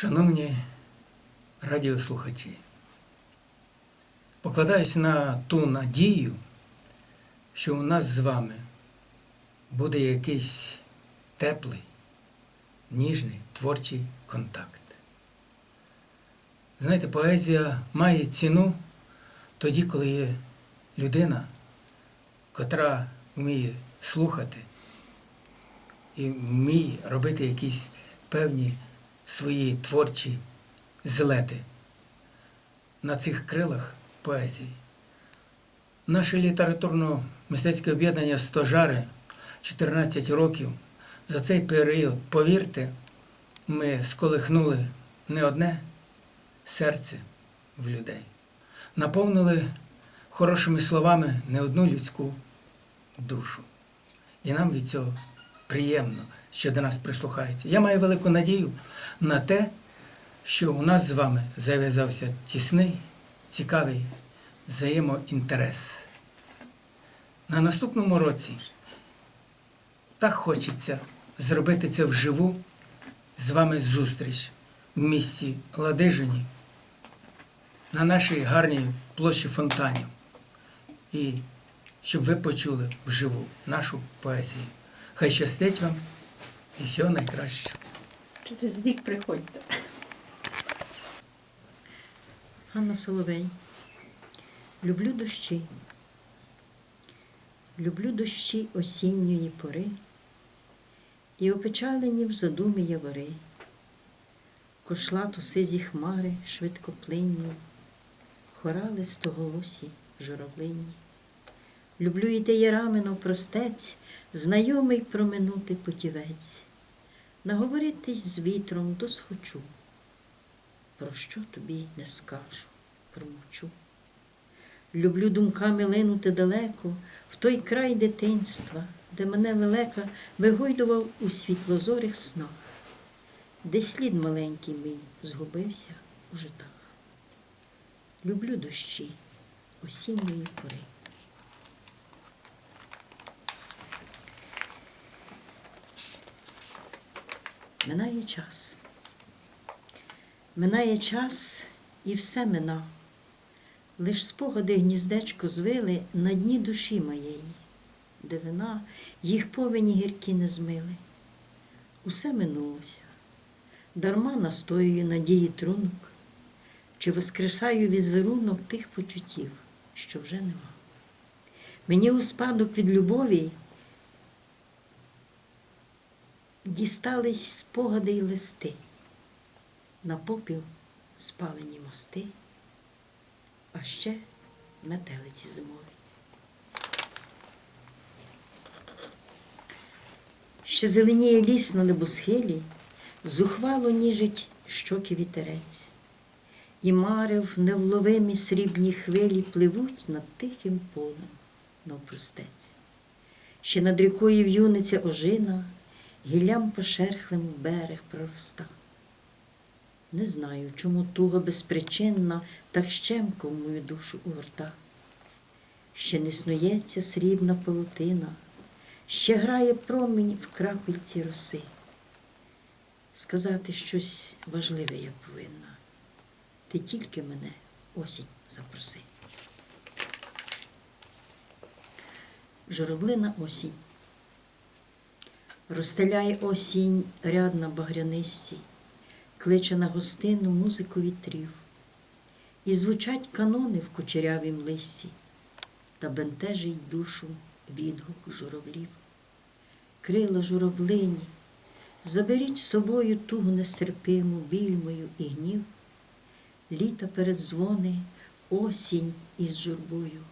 Шановні радіослухачі, покладаюсь на ту надію, що у нас з вами буде якийсь теплий, ніжний творчий контакт. Знаєте, поезія має ціну тоді, коли є людина, котра вміє слухати і вміє робити якісь певні свої творчі злети на цих крилах поезії. Наше літературно-мистецьке об'єднання Стожари 14 років. За цей період, повірте, ми сколихнули не одне серце в людей, наповнили хорошими словами не одну людську душу. І нам від цього приємно, що до нас прислухаються. Я маю велику надію на те, що у нас з вами зав'язався тісний, цікавий взаємоінтерес. На наступному році так хочеться зробити це вживу з вами зустріч в місті Ладижині на нашій гарній площі фонтанів. І щоб ви почули вживу нашу поезію. Хай щастить вам і всього найкращого. Через рік приходьте. Ганна Соловей. Люблю дощі. Люблю дощі осінньої пори і опечалені в задумі явори. Кошлату сизі хмари швидкоплинні, хорали стоголосі журавлині. Люблю і те простець, знайомий проминути путівець, наговоритись з вітром досхочу. Про що тобі не скажу, промовчу. Люблю думками линути далеко в той край дитинства, де мене лелека вигойдував у світлозорих снах, де слід маленький мій згубився у житах. Люблю дощі осінньої пори. Минає час. Минає час і все мина. Лиш спогади гніздечко звили на дні душі моєї, де вина їх повені гіркі не змили. Усе минулося, дарма настоюю надії трунок, чи воскресаю візерунок тих почуттів, що вже нема. Мені у спадок від любові дістались спогади й листи на попіл спалені мости, а ще метелиці зимові. Ще зеленіє ліс на небосхилі, зухвало ніжить щоки вітерець, і марив невловимі срібні хвилі пливуть над тихим полем навпростець. Ще над рікою в'юниця ожина, гіллям пошерхлим берег пророста. Не знаю, чому туга безпричинна так щемко в мою душу угорта. Ще не снується срібна павутина, ще грає промінь в крапельці роси. Сказати щось важливе я повинна. Ти тільки мене осінь запроси. Журавлина осінь. Розстеляє осінь ряд на багрянисті, кличе на гостину музику вітрів, і звучать канони в кучерявім лисі, та бентежить душу відгук журавлів. Крила журавлині, заберіть з собою тугу нестерпиму, біль мою і гнів, літа передзвони, осінь із журбою.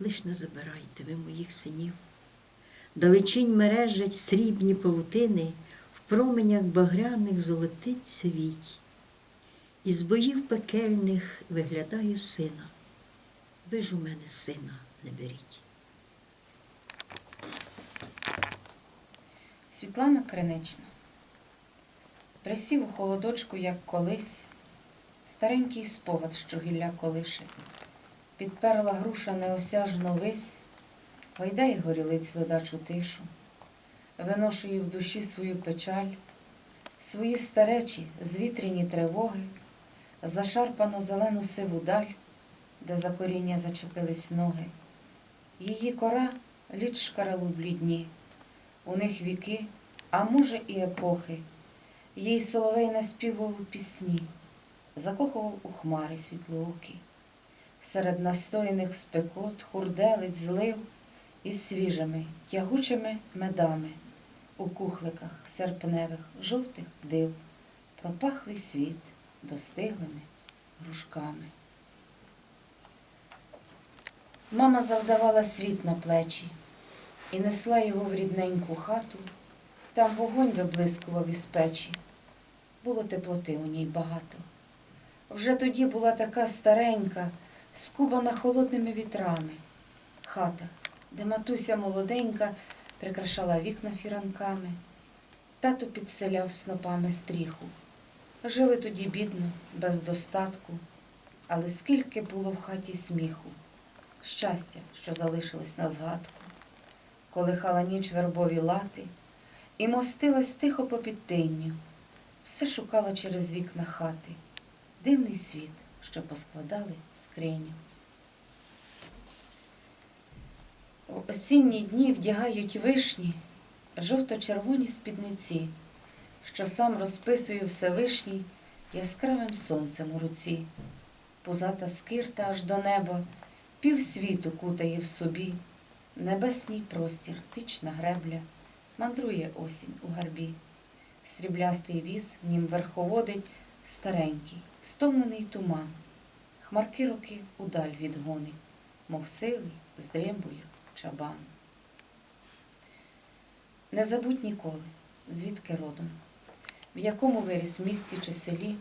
Лиш не забирайте ви моїх синів. Далечінь мережать срібні павутини, в променях багряних золотиться віть. Із боїв пекельних виглядаю сина. Ви ж у мене сина не беріть. Світлана Кринична. Присів у холодочку, як колись, старенький спогад, що гілля колише, підперла груша неосяжно вись, гойдає горілиць ледачу тишу, виношує в душі свою печаль, свої старечі, звітряні тривоги, зашарпано зелену сиву даль, де за коріння зачепились ноги. Її кора літ шкаралу блідні, у них віки, а може і епохи. Їй соловей наспівував пісні, закохував у хмари світлоокі. Серед настояних спекот хурделиць злив із свіжими, тягучими медами у кухликах серпневих жовтих див пропахлий світ достиглими грушками. Мама завдавала світ на плечі і несла його в рідненьку хату, там вогонь виблискував із печі. Було теплоти у ній багато. Вже тоді була така старенька, скубана холодними вітрами. Хата, де матуся молоденька прикрашала вікна фіранками. Тато підселяв снопами стріху. Жили тоді бідно, без достатку, але скільки було в хаті сміху, щастя, що залишилось на згадку. Колихала ніч вербові лати і мостилась тихо по підтинню, все шукала через вікна хати, дивний світ, що поскладали в скриню. В осінні дні вдягають вишні жовто-червоні спідниці, що сам розписує Всевишній яскравим сонцем у руці. Пузата скирта аж до неба, півсвіту кутає в собі, небесній простір, вічна гребля, мандрує осінь у гарбі. Сріблястий віз нім верховодить старенький, стомлений туман. Хмарки роки удаль відгонить, мов сивий з дримбою чабан. Не забудь ніколи, звідки родом, в якому виріс місті чи селі,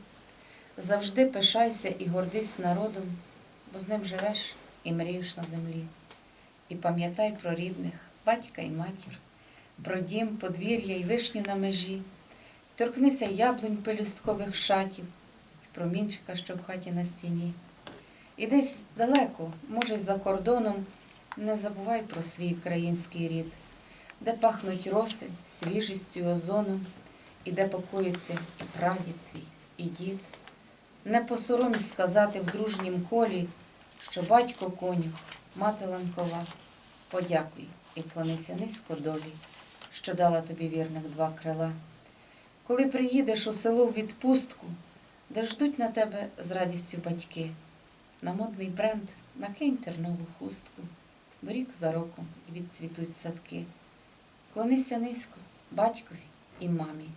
завжди пишайся і гордись народом, бо з ним живеш і мрієш на землі. І пам'ятай про рідних, батька і матір, про дім, подвір'я й вишню на межі, торкнися яблунь пелюсткових шатів, і промінчика, що в хаті на стіні. І десь далеко, може, за кордоном, не забувай про свій український рід, де пахнуть роси свіжістю і озоном, і де покоїться і прадід твій, і дід. Не посоромсь сказати в дружнім колі, що батько конюх, мати ланкова, подякуй і вклонися низько долі, що дала тобі вірних два крила. Коли приїдеш у село в відпустку, де ждуть на тебе з радістю батьки, на модний бренд накинь тернову хустку, бо рік за роком відцвітуть садки. Клонися низько батькові і мамі.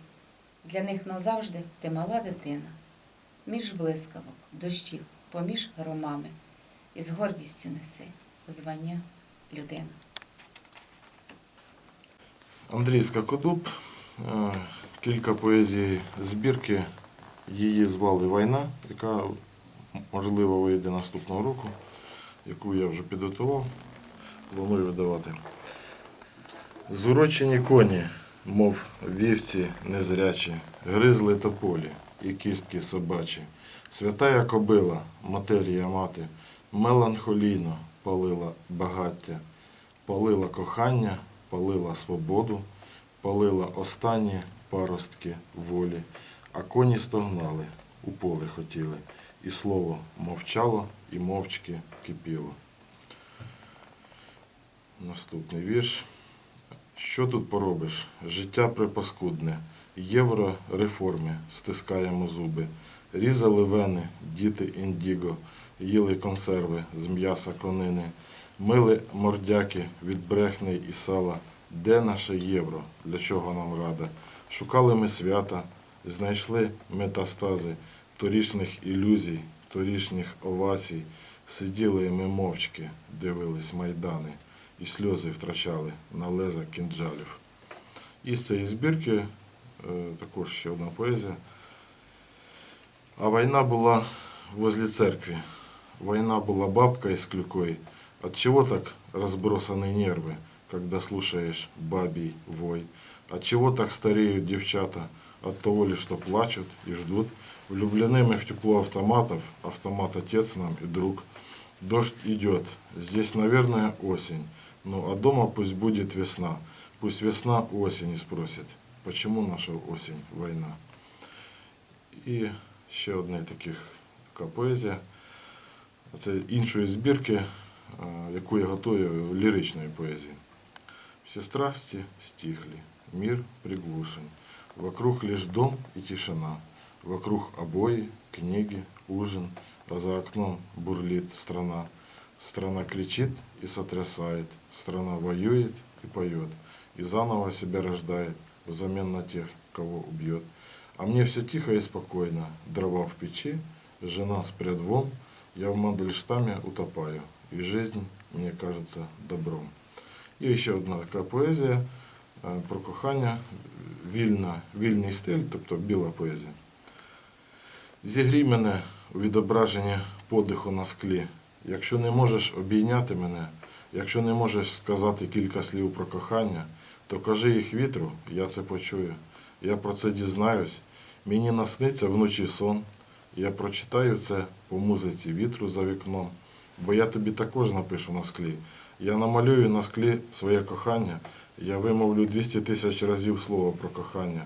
Для них назавжди ти мала дитина, між блискавок, дощів, поміж громами, і з гордістю неси звання людина. Андрій Скакодуб, е, кілька поезій збірки. Її звали Війна, яка можливо вийде наступного року, яку я вже підготував. Планую видавати. Зурочені коні, мов вівці незрячі, гризли тополі і кістки собачі. Святая кобила, матерія мати, меланхолійно палила багаття, палила кохання, палила свободу, палила останні паростки волі, а коні стогнали, у поле хотіли, і слово мовчало, і мовчки кипіло. Наступний вірш. Що тут поробиш? Життя припаскудне, євро реформи, стискаємо зуби, різали вени, діти індіго, їли консерви з м'яса конини, мили мордяки від брехни і сала. Де наше євро? Для чого нам рада? Шукали ми свята, знайшли метастази торічних ілюзій, торічних овацій, сиділи ми мовчки, дивились майдани і сльози втрачали на леза кінджалів. І з цієї збірки е, також ще одна поезія. А війна була возле церкви. Война была бабкой с клюкой. От чего так разбросаны нервы, когда слушаешь бабий вой? От чего так стареют девчата? От того ли, что плачут и ждут. Влюблены мы в тепло автоматов, автомат отец нам и друг. Дождь идет, здесь, наверное, осень. Ну, а дома пусть будет весна. Пусть весна у осени спросит, почему наша осень война. І ще одне таких, така поезія. Це іншої збірки, е, яку я готую ліричної поезії. Все страсти стихли, мир приглушен. Вокруг лишь дом и тишина. Вокруг обои, книги, ужин, а за окном бурлит страна. Страна кричит и сотрясает, страна воюет и поет, и заново себя рождает взамен на тех, кого убьет. А мне все тихо и спокойно, дрова в печи, жена с предвом, я в Мандельштаме утопаю, и жизнь мне кажется добром. І ще одна така поезія е, про кохання, вільна, вільний стиль, тобто біла поезія. Зігрій мене у відображенні подиху на склі. Якщо не можеш обійняти мене, якщо не можеш сказати кілька слів про кохання, то кажи їх вітру, я це почую. Я про це дізнаюсь. Мені насниться вночі сон. Я прочитаю це по музиці вітру за вікном, бо я тобі також напишу на склі. Я намалюю на склі своє кохання, я вимовлю 200 тисяч разів слово про кохання,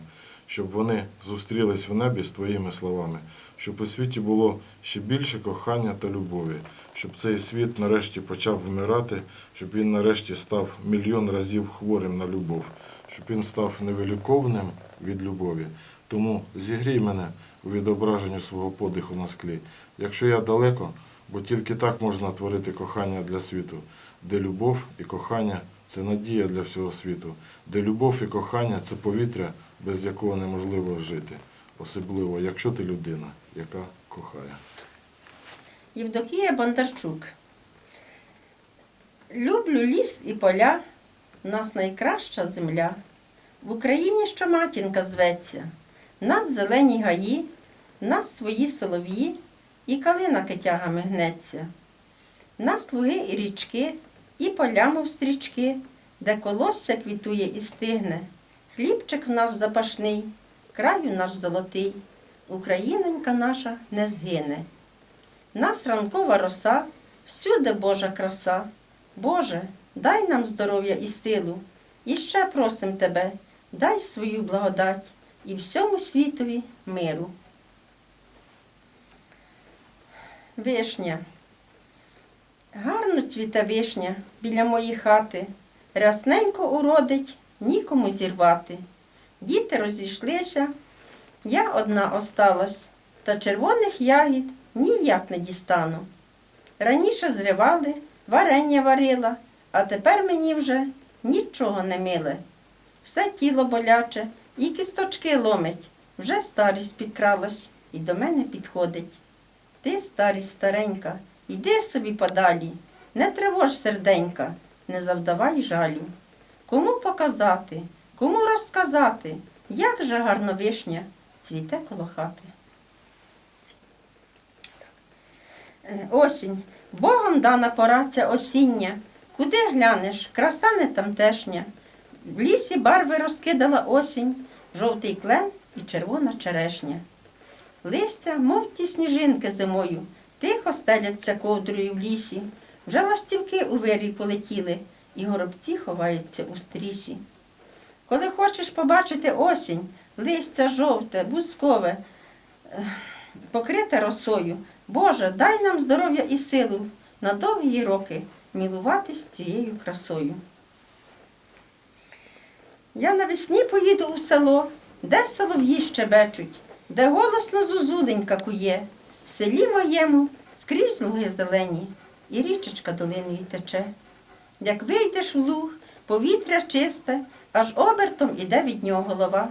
щоб вони зустрілись в небі з твоїми словами, щоб у світі було ще більше кохання та любові, щоб цей світ нарешті почав вмирати, щоб він нарешті став мільйон разів хворим на любов, щоб він став невиліковним від любові. Тому зігрій мене у відображенні свого подиху на склі. Якщо я далеко, бо тільки так можна творити кохання для світу, де любов і кохання це надія для всього світу, де любов і кохання це повітря, без якого неможливо жити, особливо якщо ти людина, яка кохає. Євдокія Бондарчук. Люблю ліс і поля, нас найкраща земля. В Україні що матінка зветься, нас зелені гаї, нас свої солов'ї, і калина китягами гнеться. Нас луги і річки, і поля, мов стрічки, де колосся квітує і стигне. Хлібчик в нас запашний, краю наш золотий, Українонька наша не згине. Нас ранкова роса, всюди Божа краса. Боже, дай нам здоров'я і силу. І ще просим Тебе, дай свою благодать і всьому світові миру. Вишня. Гарно цвіте вишня біля моєї хати. Рясненько уродить, нікому зірвати. Діти розійшлися, я одна осталась, та червоних ягід ніяк не дістану. Раніше зривали, варення варила, а тепер мені вже нічого не миле. Все тіло боляче і кісточки ломить. Вже старість підкралась і до мене підходить. Ти, старість старенька, іди собі подалі, не тривож серденька, не завдавай жалю. Кому показати, кому розказати, як же гарно вишня цвіте коло хати. Е, Осінь. Богом дана пора ця осіння. Куди глянеш, краса не тамтешня. В лісі барви розкидала осінь, жовтий клен і червона черешня. Листя, мов ті сніжинки зимою, тихо стеляться ковдрою в лісі. Вже ластівки у вирій полетіли, і горобці ховаються у стрісі. Коли хочеш побачити осінь, листя жовте, бузкове, покрите росою, Боже, дай нам здоров'я і силу на довгі роки мілуватись цією красою. Я навесні поїду у село, де солов'ї щебечуть, де голосно зозуленька кує, в селі моєму скрізь луги зелені, і річечка долиною тече. Як вийдеш в луг, повітря чисте, аж обертом іде від нього голова.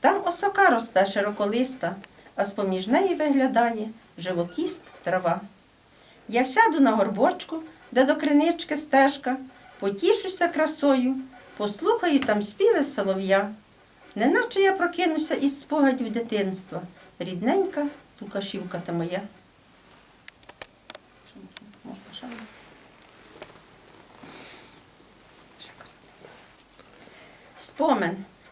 Там осока росте широколиста, а з-поміж неї виглядає живокіст трава. Я сяду на горбочку, де до кринички стежка, потішуся красою, послухаю там співи солов'я. Неначе я прокинуся із спогадів дитинства, рідненька Лукашівка та моя. Що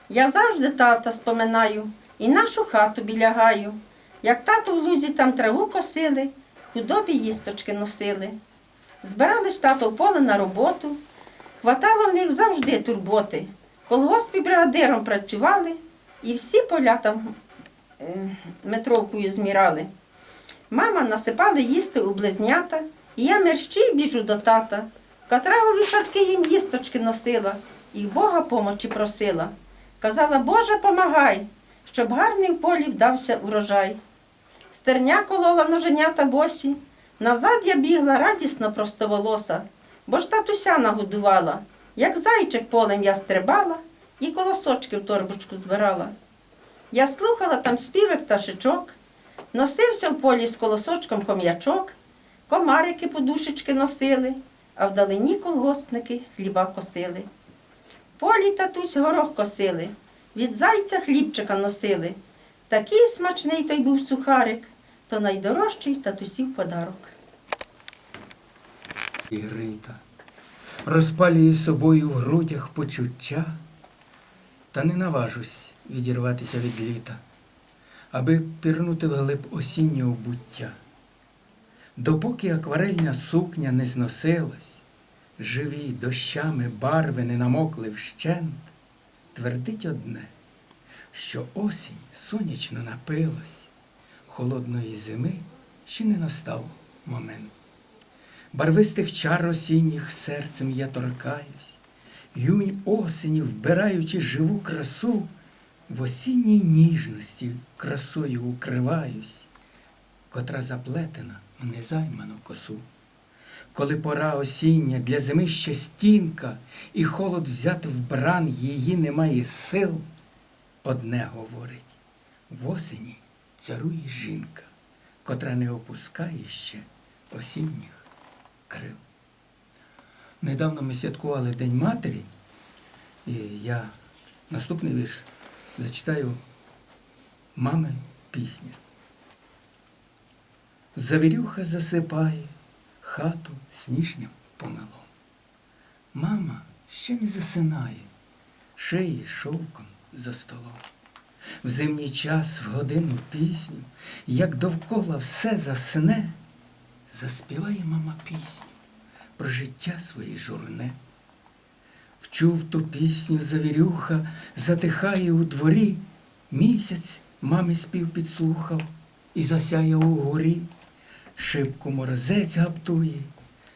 Я завжди тата споминаю і нашу хату білягаю. Як тато в лузі там траву косили, худобі їсточки носили. Збирались тато в поле на роботу, хватало в них завжди турботи. Колгоспі бригадиром працювали, і всі поля там е, метровкою змірали. Мама насипали їсти у близнята, і я мерщій біжу до тата, котра у вісадки їм їсточки носила, і Бога помочі просила. Казала, Боже, помагай, щоб гарний в полі вдався урожай. Стерня колола ноженята босі, назад я бігла радісно простоволоса, бо ж татуся нагодувала, як зайчик полем я стрибала і колосочки в торбочку збирала. Я слухала там співи пташечок, носився в полі з колосочком хом'ячок, комарики подушечки носили, а вдалині колгоспники хліба косили. Полі татусь горох косили, від зайця хлібчика носили. Такий смачний той був сухарик, то найдорожчий татусів подарок. І Рита розпалює собою в грудях почуття, та не наважусь відірватися від літа, аби пірнути вглиб осіннього буття. Допоки акварельна сукня не зносилась, живі дощами барви не намокли вщент, твердить одне, що осінь сонячно напилась, холодної зими ще не настав момент. Барвистих чар осінніх серцем я торкаюсь, юнь осені, вбираючи живу красу, в осінній ніжності красою укриваюсь, котра заплетена в незайману косу. Коли пора осіння для зими ще стінка, і холод взяти в бран її немає сил, одне говорить в осені царує жінка, котра не опускає ще осінніх крил. Недавно ми святкували День Матері, і я наступний вірш зачитаю мами пісня. Завірюха засипає хату сніжнім помилом. Мама ще не засинає, шиє шовком за столом. В зимній час в годину пісню, як довкола все засне, заспіває мама пісню про життя своє журне. Вчув ту пісню завірюха, затихає у дворі, місяць мами спів підслухав і засяяв у горі, шибку морозець гаптує,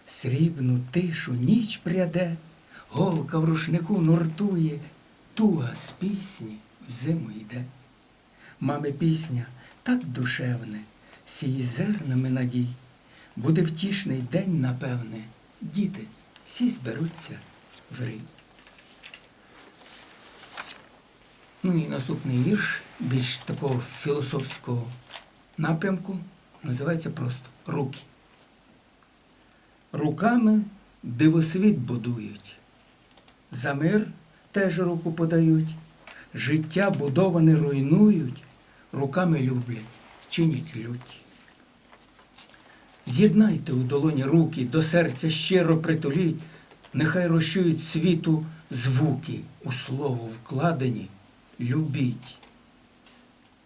срібну тишу ніч пряде, голка в рушнику нуртує, туга з пісні в зиму йде. Мами пісня так душевне, сіє зернами надій. Буде втішний день, напевне, діти всі зберуться в рій. Ну і наступний вірш, більш такого філософського напрямку, називається просто Руки. Руками дивосвіт будують, за мир теж руку подають, життя будоване руйнують, руками люблять, чинять лють. З'єднайте у долоні руки, до серця щиро притуліть, нехай розчують світу звуки у слово вкладені, любіть.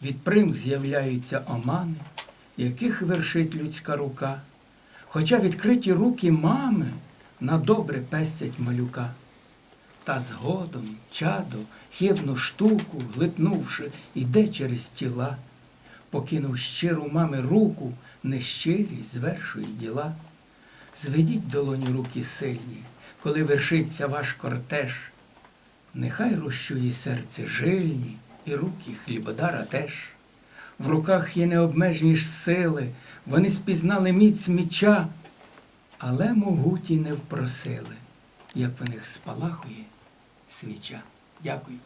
Від примх з'являються омани, яких вершить людська рука, хоча відкриті руки мами на добре пестять малюка. Та згодом чадо хибну штуку, глитнувши, іде через тіла, покинув щиру мами руку, нещирі звершує діла. Зведіть долоні руки сильні, коли вершиться ваш кортеж. Нехай розчує серце жильні, і руки хлібодара теж. В руках є необмежені ж сили, вони спізнали міць міча, але могуті не впросили, як в них спалахує свіча. Дякую.